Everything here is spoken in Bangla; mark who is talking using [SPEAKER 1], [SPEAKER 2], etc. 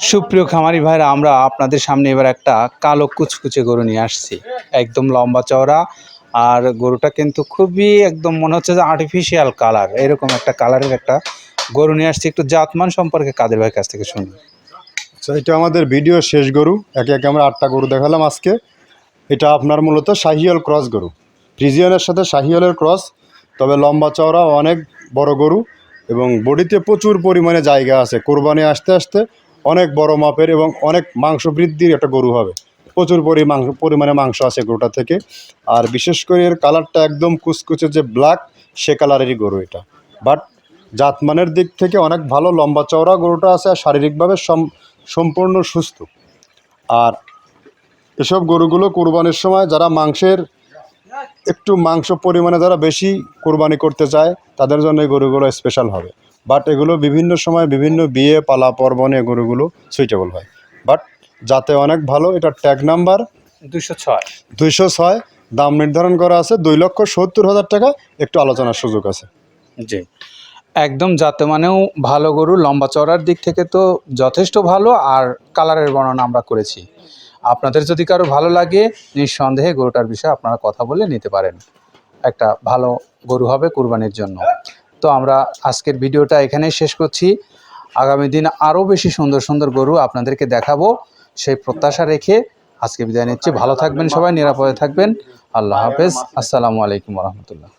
[SPEAKER 1] সুপ্রিয় খামারি ভাইরা, আমরা আপনাদের সামনে এবার একটা কালো কুচকুচে গরু নিয়ে আসছি। একদম লম্বা চওড়া, আর গরুটা কিন্তু খুবই একদম মনে হচ্ছে যে আর্টিফিশিয়াল কালার এরকম একটা কালারের একটা গরু নিয়ে আসছি। একটু জাতমান সম্পর্কে কাদের ভাইয়ের কাছ থেকে শুনি
[SPEAKER 2] আচ্ছা এটা আমাদের ভিডিও শেষ গরু, একে একে আমরা আটটা গরু দেখালাম আজকে। এটা আপনার মূলত শাহিয়াল ক্রস গরু। ফ্রিজিয়ানের সাথে শাহিয়ালের ক্রস, তবে লম্বা চওড়া, অনেক বড় গরু, এবং বডিতে প্রচুর পরিমাণে জায়গা আছে। কোরবানি আসতে আসতে অনেক বড় মাপের এবং অনেক মাংস বৃদ্ধির একটা গরু হবে। প্রচুর পরি, মাংস, পরিমাণে মাংস আছে গরুটা থেকে। আর বিশেষ করে এর কালারটা একদম কুচকুচে যে ব্ল্যাক সে কালারেরই গরু এটা। বাট জাতমানের দিক থেকে অনেক ভালো লম্বা চওড়া গরুটা আছে আর শারীরিকভাবে সম- সম্পূর্ণ সুস্থ। আর এসব গরুগুলো কোরবানির সময় যারা মাংসের একটু মাংস পরিমাণে যারা বেশি কোরবানি করতে চায় তাদের জন্য এই গরুগুলো স্পেশাল হবে। বাট এগুলো বিভিন্ন সময় বিভিন্ন বিয়ে পালা পর্বণে গরুগুলো সুইটেবল হয়। বাট যাতে অনেক ভালো এটা ট্যাগ নাম্বার
[SPEAKER 1] দুশো ছয়।
[SPEAKER 2] দুইশো ছয় দাম নির্ধারণ করা আছে দুই লক্ষ সত্তর হাজার টাকা। একটু আলোচনার সুযোগ আছে।
[SPEAKER 1] জি। একদম যাতে মানেও ভালো গরু লম্বা চওড়ার দিক থেকে তো যথেষ্ট ভালো আর কালারের বর্ণনা আমরা করেছি। আপনাদের যদি কারও ভালো লাগে, নিঃসন্দেহে গরুটার বিষয়ে আপনারা কথা বলে নিতে পারেন। একটা ভালো গরু হবে কুরবানির জন্য। তো আমরা আজকের ভিডিওটা এখানেই শেষ করছি। আগামী দিন আরও বেশি সুন্দর সুন্দর গরু আপনাদেরকে দেখাবো। সেই প্রত্যাশা রেখে আজকে বিদায় নিচ্ছি। ভালো থাকবেন সবাই, নিরাপদে থাকবেন। আল্লাহ হাফেজ। আসসালামু আলাইকুম রহমতুল্লাহ।